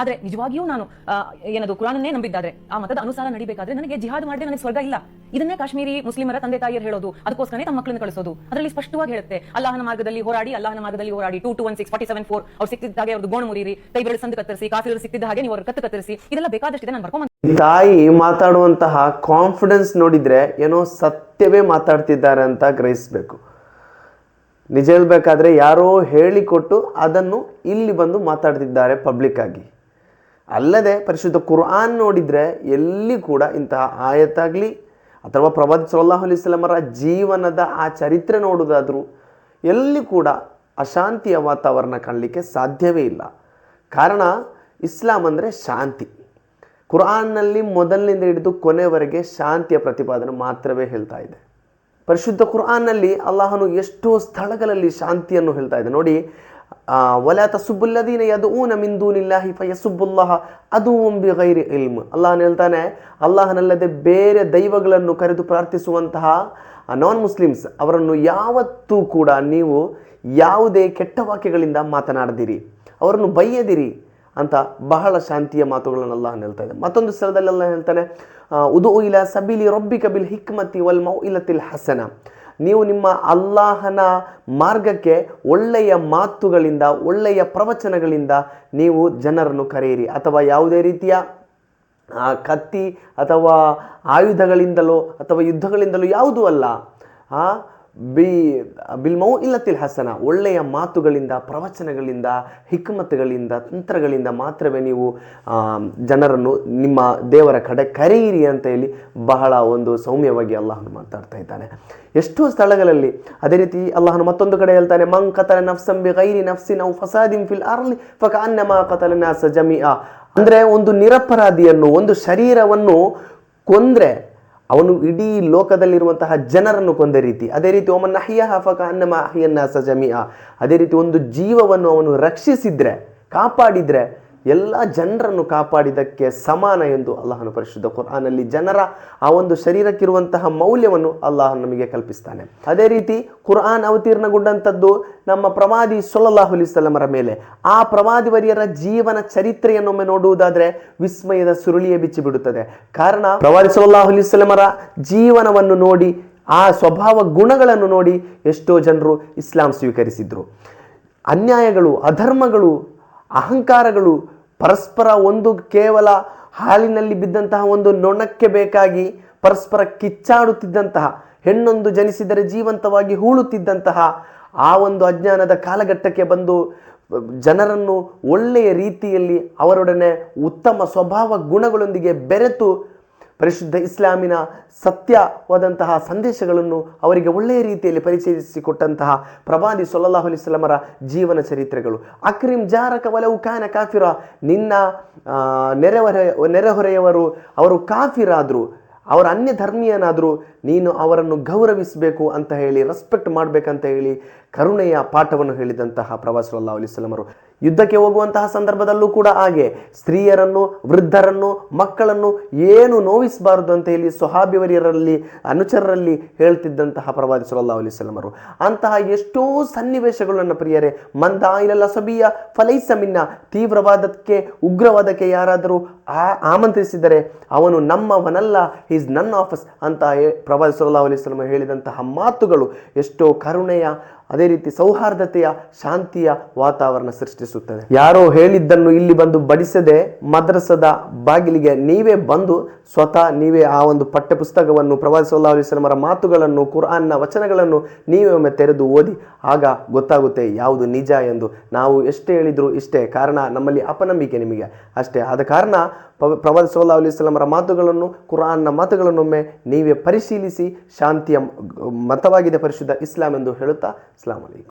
ಆದ್ರೆ ನಿಜವಾಗಿಯೂ ನಾನು ಏನದು ಕುರಾನನ್ನೇ ನಂಬಿದ್ದಾದ್ರೆ, ಆ ಮತದ ಅನುಸಾರ ನಡಿಬೇಕಾದ್ರೆ ನನಗೆ ಜಿಹಾದ್ ಮಾಡಿದ್ರೆ ನನಗೆ ಸ್ವರ್ಗ ಇಲ್ಲ. ಇದನ್ನೇ ಕಾಶ್ಮೀರಿ ಮುಸ್ಲಿಮರ ತಂದೆ ತಾಯಿಯರು ಹೇಳೋದು, ಅದಕ್ಕೋಸ್ಕರನೇ ತಮ್ಮ ಮಕ್ಕಳನ್ನು ಕಳಿಸೋದು. ಅದರಲ್ಲಿ ಸ್ಪಷ್ಟವಾಗಿ ಹೇಳುತ್ತೆ, ಅಲ್ಲಾಹನ ಮಾರ್ಗದಲ್ಲಿ ಹೋರಾಡಿ, ಅಲ್ಲಾಹನ ಮಾರ್ಗದಲ್ಲಿ ಹೋರಾಡಿ two two one six forty seven four ಅವ್ರು ಸಿಕ್ತಿದ್ದ ಹಾಗೆ ಅವ್ರದ್ದು ಗೋಣ ಮುರಿರಿ ಕೈ ಬೆಳೆ ಸಂದು ಕತ್ತರಿಸಿ ಕಾಫಿ ಸಿಕ್ಕಿದ್ದ ಹಾಗೆ ನೀವು ಅವ್ರ ಕತ್ತು ಕತ್ತರಿಸಿ, ಇದೆಲ್ಲ ಬೇಕಾದಷ್ಟಿದೆ ನಾನು ಬರ್ಕೊಂಡ್ ತಾಯಿ ಮಾತಾಡುವಂತಹ ಕಾನ್ಫಿಡೆನ್ಸ್ ನೋಡಿದ್ರೆ ಏನೋ ಸತ್ಯವೇ ಮಾತಾಡ್ತಿದ್ದಾರೆ ಅಂತ ಗ್ರಹಿಸಬೇಕು. ನಿಜ ಹೇಳ್ಬೇಕಾದ್ರೆ ಯಾರೋ ಹೇಳಿಕೊಟ್ಟು ಅದನ್ನು ಇಲ್ಲಿ ಬಂದು ಮಾತಾಡ್ತಿದ್ದಾರೆ ಪಬ್ಲಿಕ್ ಆಗಿ. ಅಲ್ಲದೆ ಪರಿಶುದ್ಧ ಕುರ್ಆನ್ ನೋಡಿದರೆ ಎಲ್ಲಿ ಕೂಡ ಇಂತಹ ಆಯತ್ತಾಗಲಿ ಅಥವಾ ಪ್ರವಾದಿ ಸಲ್ಲಾಹು ಅಲಿಸ್ಲಮರ ಜೀವನದ ಆ ಚರಿತ್ರೆ ನೋಡೋದಾದರೂ ಎಲ್ಲಿ ಕೂಡ ಅಶಾಂತಿಯ ವಾತಾವರಣ ಕಾಣಲಿಕ್ಕೆ ಸಾಧ್ಯವೇ ಇಲ್ಲ. ಕಾರಣ ಇಸ್ಲಾಂ ಅಂದರೆ ಶಾಂತಿ. ಕುರ್ಆನ್ನಲ್ಲಿ ಮೊದಲಿನಿಂದ ಹಿಡಿದು ಕೊನೆವರೆಗೆ ಶಾಂತಿಯ ಪ್ರತಿಪಾದನೆ ಮಾತ್ರವೇ ಹೇಳ್ತಾ ಇದೆ. ಪರಿಶುದ್ಧ ಕುರ್ಆನ್ನಲ್ಲಿ ಅಲ್ಲಾಹನು ಎಷ್ಟೋ ಸ್ಥಳಗಳಲ್ಲಿ ಶಾಂತಿಯನ್ನು ಹೇಳ್ತಾ ಇದೆ. ನೋಡಿ ವಲ ತಸುಬುಲ್ಲದೀನ دون ಮಿಂದೂನಿಲ್ಲಾಹಿ ಫಯಸುಬ್ಬುಲ್ಲಾಹ ಅದು ಬಿ ಗೈರಿ ಇಲ್ಮ್. ಅಲ್ಲಾಹನ ಹೇಳ್ತಾನೆ ಅಲ್ಲಾಹನಲ್ಲದೆ ಬೇರೆ ದೈವಗಳನ್ನು ಕರೆದು ಪ್ರಾರ್ಥಿಸುವಂತಹ ನಾನ್ ಮುಸ್ಲಿಮ್ಸ್ ಅವರನ್ನು ಯಾವತ್ತೂ ಕೂಡ ನೀವು ಯಾವುದೇ ಕೆಟ್ಟ ವಾಕ್ಯಗಳಿಂದ ಮಾತನಾಡದಿರಿ. ಅವರನ್ನು ಬಯ್ಯದಿರಿ ಅಂತ ಬಹಳ ಶಾಂತಿಯ ಮಾತುಗಳನ್ನು ಅಲ್ಲಾಹನ ಹೇಳ್ತಾ ಇದೆ ಮತ್ತೊಂದು ಸ್ಥಳದಲ್ಲಿ ಹೇಳ್ತಾನೆ ಉದು ಇಲ ಸಬಿಲಿ ರೊಬ್ಬಿ ಕಬಿಲ್ ಹಿಕ್ಮತಿ ವಲ್ ಮೌ ಇಲತಿಲ್ ಹಸನ ನೀವು ನಿಮ್ಮ ಅಲ್ಲಾಹನ ಮಾರ್ಗಕ್ಕೆ ಒಳ್ಳೆಯ ಮಾತುಗಳಿಂದ, ಒಳ್ಳೆಯ ಪ್ರವಚನಗಳಿಂದ ನೀವು ಜನರನ್ನು ಕರೆಯಿರಿ. ಅಥವಾ ಯಾವುದೇ ರೀತಿಯ ಕತ್ತಿ ಅಥವಾ ಆಯುಧಗಳಿಂದಲೋ ಅಥವಾ ಯುದ್ಧಗಳಿಂದಲೋ ಯಾವುದೂ ಅಲ್ಲ. ಆ ಬಿ ಬಿಲ್ಮೌ ಇಲ್ಲತಿಲ್ ಹಸನ, ಒಳ್ಳೆಯ ಮಾತುಗಳಿಂದ, ಪ್ರವಚನಗಳಿಂದ, ಹಿಕ್ಮತ್ಗಳಿಂದ, ತಂತ್ರಗಳಿಂದ ಮಾತ್ರವೇ ನೀವು ಜನರನ್ನು ನಿಮ್ಮ ದೇವರ ಕಡೆ ಕರೆಯಿರಿ ಅಂತ ಹೇಳಿ ಬಹಳ ಒಂದು ಸೌಮ್ಯವಾಗಿ ಅಲ್ಲಾಹನು ಮಾತಾಡ್ತಾ ಇದ್ದಾನೆ. ಎಷ್ಟೋ ಸ್ಥಳಗಳಲ್ಲಿ ಅದೇ ರೀತಿ ಅಲ್ಲಾಹನು ಮತ್ತೊಂದು ಕಡೆ ಹೇಳ್ತಾನೆ ಮಂಗ್ ಕತಲ ನಫ್ಸಂಬಿ ಗೈರಿ ನಫ್ಸಿನ್ ಔ ಫಸಾದಿಂ ಫಿಲ್ ಅರ್ಲಿ ಫಕ ಅನ್ನಮ ಕತಲ ನಾಸ ಜಮಿಆ ಅಂದ್ರೆ ಒಂದು ನಿರಪರಾಧಿಯನ್ನು, ಒಂದು ಶರೀರವನ್ನು ಕೊಂದ್ರೆ ಅವನು ಇಡೀ ಲೋಕದಲ್ಲಿರುವಂತಹ ಜನರನ್ನು ಕೊಂದ ರೀತಿ. ಅದೇ ರೀತಿ ಒಮನ್ನ ಅಹಿಯ ಹಫಕ ಅನ್ನಮ ಅಹಿಯನ್ನ ಸಜಮಿಯ ಅದೇ ರೀತಿ ಒಂದು ಜೀವವನ್ನು ಅವನು ರಕ್ಷಿಸಿದ್ರೆ, ಕಾಪಾಡಿದ್ರೆ ಎಲ್ಲ ಜನರನ್ನು ಕಾಪಾಡಿದ್ದಕ್ಕೆ ಸಮಾನ ಎಂದು ಅಲ್ಲಾಹನು ಪರಿಶುದ್ಧ ಕುರ್ಆನಲ್ಲಿ ಜನರ ಆ ಒಂದು ಶರೀರಕ್ಕಿರುವಂತಹ ಮೌಲ್ಯವನ್ನು ಅಲ್ಲಾಹ ನಮಗೆ ಕಲ್ಪಿಸ್ತಾನೆ. ಅದೇ ರೀತಿ ಕುರ್ಆನ್ ಅವತೀರ್ಣಗೊಂಡಂಥದ್ದು ನಮ್ಮ ಪ್ರವಾದಿ ಸೊಲ್ಲಾಹು ಅಲಿಸ್ಲಮರ ಮೇಲೆ. ಆ ಪ್ರವಾದಿವರಿಯರ ಜೀವನ ಚರಿತ್ರೆಯನ್ನೊಮ್ಮೆ ನೋಡುವುದಾದರೆ ವಿಸ್ಮಯದ ಸುರುಳಿಯೇ ಬಿಚ್ಚಿ ಬಿಡುತ್ತದೆ ಕಾರಣ ಪ್ರವಾದಿ ಸೊಲ್ಲಾಹು ಅಲಿಸ್ಲಮರ ಜೀವನವನ್ನು ನೋಡಿ, ಆ ಸ್ವಭಾವ ಗುಣಗಳನ್ನು ನೋಡಿ ಎಷ್ಟೋ ಜನರು ಇಸ್ಲಾಂ ಸ್ವೀಕರಿಸಿದ್ರು. ಅನ್ಯಾಯಗಳು, ಅಧರ್ಮಗಳು, ಅಹಂಕಾರಗಳು ಪರಸ್ಪರ ಒಂದು ಕೇವಲ ಹಾಲಿನಲ್ಲಿ ಬಿದ್ದಂತಹ ಒಂದು ನೊಣಕ್ಕೆ ಬೇಕಾಗಿ ಪರಸ್ಪರ ಕಿಚ್ಚಾಡುತ್ತಿದ್ದಂತಹ, ಹೆಣ್ಣೊಂದು ಜನಿಸಿದರೆ ಜೀವಂತವಾಗಿ ಹೂಳುತ್ತಿದ್ದಂತಹ ಆ ಒಂದು ಅಜ್ಞಾನದ ಕಾಲಘಟ್ಟಕ್ಕೆ ಬಂದು ಜನರನ್ನು ಒಳ್ಳೆಯ ರೀತಿಯಲ್ಲಿ ಅವರೊಡನೆ ಉತ್ತಮ ಸ್ವಭಾವ ಗುಣಗಳೊಂದಿಗೆ ಬೆರೆತು ಪರಿಶುದ್ಧ ಇಸ್ಲಾಮಿನ ಸತ್ಯವಾದಂತಹ ಸಂದೇಶಗಳನ್ನು ಅವರಿಗೆ ಒಳ್ಳೆಯ ರೀತಿಯಲ್ಲಿ ಪರಿಚಯಿಸಿಕೊಟ್ಟಂತಹ ಪ್ರಭಾದಿ ಸೊಲ್ಲಾಹು ಅಲಿಸ್ಲಾಮರ ಜೀವನ ಚರಿತ್ರೆಗಳು. ಅಕ್ರಿಮ್ ಜಾರಕ ವಲವು ಕಾನ ಕಾಫಿರ, ನಿನ್ನ ನೆರೆಹೊರೆ, ನೆರೆಹೊರೆಯವರು ಅವರು ಕಾಫಿರಾದರು, ಅವರ ಅನ್ಯ ಧರ್ಮೀಯನಾದರೂ ನೀನು ಅವರನ್ನು ಗೌರವಿಸಬೇಕು ಅಂತ ಹೇಳಿ ರೆಸ್ಪೆಕ್ಟ್ ಮಾಡಬೇಕಂತ ಹೇಳಿ ಕರುಣೆಯ ಪಾಠವನ್ನು ಹೇಳಿದಂತಹ ಪ್ರವಾಸ ಅಲ್ಲಾ ಅಲಿಸ್ಲಮರು ಯುದ್ಧಕ್ಕೆ ಹೋಗುವಂತಹ ಸಂದರ್ಭದಲ್ಲೂ ಕೂಡ ಹಾಗೆ. ಸ್ತ್ರೀಯರನ್ನು, ವೃದ್ಧರನ್ನು, ಮಕ್ಕಳನ್ನು ಏನು ನೋವಿಸಬಾರದು ಅಂತ ಹೇಳಿ ಸೊಹಾಬಿವರಿಯರಲ್ಲಿ, ಅನುಚರರಲ್ಲಿ ಹೇಳ್ತಿದ್ದಂತಹ ಪ್ರವಾದಿ ಸಲ್ಲಾ ಅಲಿಸ್ಲಮರು ಅಂತಹ ಎಷ್ಟೋ ಸನ್ನಿವೇಶಗಳನ್ನು ಪ್ರಿಯರೇ. ಮಂದ ಇಲೆಲ್ಲ ಸಬಿಯ ಫಲೈಸ ಮಿನ್ನ. ತೀವ್ರವಾದಕ್ಕೆ, ಉಗ್ರವಾದಕ್ಕೆ ಯಾರಾದರೂ ಆಮಂತ್ರಿಸಿದರೆ ಅವನು ನಮ್ಮವನಲ್ಲ ಈಸ್ ನನ್ ಆಫಸ್ ಅಂತ ಪ್ರವಾದಿ ಅಲಿ ಅಲಿಸ್ಲಮ ಹೇಳಿದಂತಹ ಮಾತುಗಳು ಎಷ್ಟೋ ಕರುಣೆಯ ಅದೇ ರೀತಿ ಸೌಹಾರ್ದತೆಯ ಶಾಂತಿಯ ವಾತಾವರಣ ಸೃಷ್ಟಿಸುತ್ತದೆ. ಯಾರೋ ಹೇಳಿದ್ದನ್ನು ಇಲ್ಲಿ ಬಂದು ಬಡಿಸದೆ ಮದ್ರಸದ ಬಾಗಿಲಿಗೆ ನೀವೇ ಬಂದು ಸ್ವತಃ ನೀವೇ ಆ ಒಂದು ಪಠ್ಯಪುಸ್ತಕವನ್ನು ಪುಸ್ತಕವನ್ನು ಪ್ರವಾದಿ ಸಲ್ಲಾ ಅಲಿಸ್ಲಮರ ಮಾತುಗಳನ್ನು ಕುರಾನ್ನ ವಚನಗಳನ್ನು ನೀವೇ ಒಮ್ಮೆ ತೆರೆದು ಓದಿ, ಆಗ ಗೊತ್ತಾಗುತ್ತೆ ಯಾವುದು ನಿಜ ಎಂದು. ನಾವು ಎಷ್ಟೇ ಹೇಳಿದ್ರು ಇಷ್ಟೇ, ಕಾರಣ ನಮ್ಮಲ್ಲಿ ಅಪನಂಬಿಕೆ ನಿಮಗೆ. ಅಷ್ಟೇ, ಆದ ಕಾರಣ ಪ್ರವಾದ ಸೋಲ್ಲಾ ಅಲಿಸ್ಲಮರ ಮಾತುಗಳನ್ನು ಕುರಾನ್ನ ಮಾತುಗಳನ್ನೊಮ್ಮೆ ನೀವೇ ಪರಿಶೀಲಿಸಿ, ಶಾಂತಿಯ ಮತವಾಗಿದೆ ಪರಿಶುದ್ಧ ಇಸ್ಲಾಂ ಎಂದು ಹೇಳುತ್ತಾ ಇಸ್ಲಾಂ ಅಲೈಕುಂ